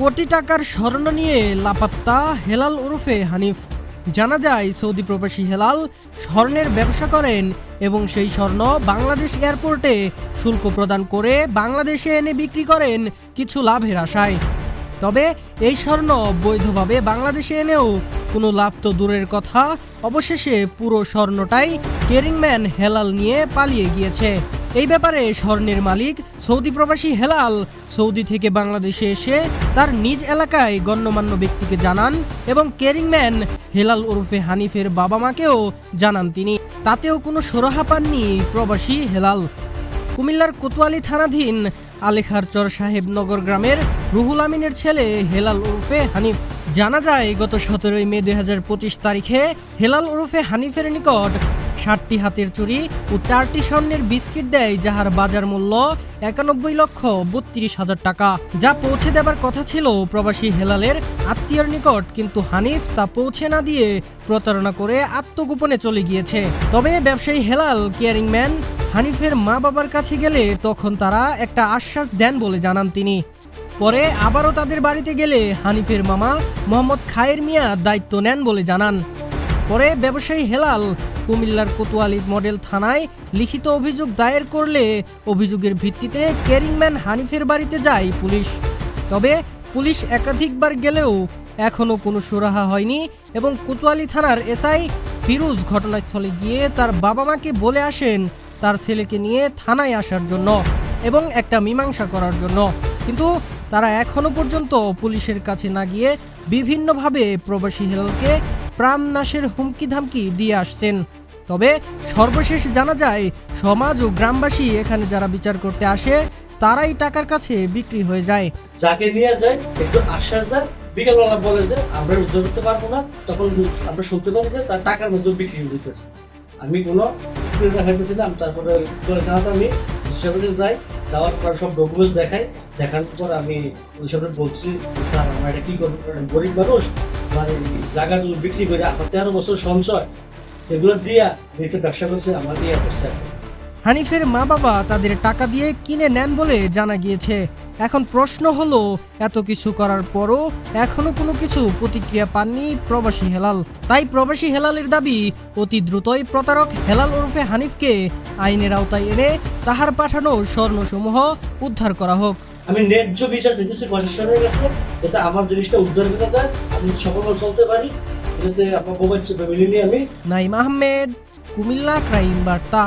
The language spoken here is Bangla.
কোটি টাকার স্বর্ণ নিয়ে লাপাত্তা হেলাল ওরফে হানিফ। জানা যায়, সৌদি প্রবাসী হেলাল স্বর্ণের ব্যবসা করেন এবং সেই স্বর্ণ বাংলাদেশ এয়ারপোর্টে শুল্ক প্রদান করে বাংলাদেশে এনে বিক্রি করেন কিছু লাভের আশায়। তবে এই স্বর্ণ বৈধভাবে বাংলাদেশে এনেও কোনো লাভ তো দূরের কথা। অবশেষে পুরো স্বর্ণটাই কেরিংম্যান হেলাল নিয়ে পালিয়ে গিয়েছে। এই ব্যাপারে স্বর্ণের মালিক, সৌদি প্রবাসী হেলাল, সৌদি থেকে বাংলাদেশে এসে তার নিজ এলাকায় গণ্যমান্য ব্যক্তিকে জানান এবং কেরিংম্যান হেলাল ওরফে হানিফের বাবা মাকেও জানান তিনি। তাতেও কোনো সরহা পাননি প্রবাসী হেলাল। কুমিল্লার কোতোয়ালি থানাধীন আলেখারচর সাহেব নগর গ্রামের রুহুল আমিনের ছেলে হেলাল ওরফে হানিফ। জানা যায়, গত সতেরোই মে দুই হাজার পঁচিশ তারিখে হেলাল ওরফে হানিফের নিকট ষাটটি হাতের চুরি ও চারটি স্বর্ণের বিস্কিট দেয় যাহার বাজার মূল্য একানব্বই লক্ষ বত্রিশ হাজার টাকা। যা পৌঁছে দেবার কথা ছিল প্রবাসী হেলালের আত্মীয়র নিকট, কিন্তু হানিফ তা পৌঁছে না দিয়ে প্রতারণা করে আত্মগোপনে চলে গিয়েছে। তবে ব্যবসায়ী হেলাল, কেয়ারিং ম্যান হানিফের মা বাবার কাছে গেলে তখন তারা একটা আশ্বাস দেন বলে জানান তিনি। পরে আবারও তাদের বাড়িতে গেলে হানিফের মামা মোহাম্মদ খায়ের মিয়া দায়িত্ব নেন বলে জানান। পরে ব্যবসায়ী হেলাল কুমিল্লার কোতোয়ালি মডেল থানায় লিখিত অভিযোগ দায়ের করলে অভিযোগের ভিত্তিতে কেরিংম্যান হানিফের বাড়িতে যায় পুলিশ। তবে পুলিশ একাধিকবার গেলেও এখনও কোনো সুরাহা হয়নি এবং কোতোয়ালি থানার এসআই ফিরোজ ঘটনাস্থলে গিয়ে তার বাবা মাকে বলে আসেন তার ছেলেকে নিয়ে থানায় আসার জন্য এবং একটা মীমাংসা করার জন্য। কিন্তু তারা এখনও পর্যন্ত পুলিশের কাছে না গিয়ে বিভিন্নভাবে প্রবাসী হেলালকে প্রাণনাশের হুমকি ধামকি দিয়ে আসছেন। তবে সর্বশেষ জানা যায়, সমাজ ও গ্রামবাসী এখানে যারা বিচার করতে আসে, তারাই টাকার কাছে বিক্রি হয়ে যায়। যাকে নিয়ে যায়, একটু আশ্বাস দেয়। বিকেলবেলা বলে যে, আমরা উদ্ধার করতে পারব না। তখন আমরা শুনতে পারি যে, তার টাকার মধ্যে বিক্রি দিতেছে আমি কোনো আমি তারপরে আমি হিসাবে যাই, যাওয়ার পর সব ডকুমেন্টস দেখাই। দেখার পর আমি ওই সামনে বলছি, স্যার, আমরা এটা কী করব? গরিব মানুষ মানে জায়গাগুলো বিক্রি করে আমার তেরো বছর সঞ্চয় এগুলো দিয়ে একটা ব্যবসা করছি, আমার এই অবস্থা। হানিফের মা বাবা তাদের টাকা দিয়ে কিনে নেন বলে জানা গিয়েছে। এখন প্রশ্ন হলো এত কিছু করার পরও এখনও কোনো কিছু প্রতিক্রিয়া পাননি প্রবাসী হেলাল। তাই প্রবাসী হেলালের দাবি অতি দ্রুতই প্রতারক হেলাল ওরফে হানিফকে আইনের আওতায় এনে তাহার পাঠানো স্বর্ণসমূহ উদ্ধার করা হোক। আমি ন্যায্য বিচার চাইতেছি প্রশাসনের কাছে যাতে আমার জিনিসটা উদ্ধার করে দেয় আমি সফল চলতে পারি যাতে আমার মোবাইল ফ্যামিলি নিয়ে আমি নাইম আহমেদ কুমিল্লা ক্রাইম বার্তা।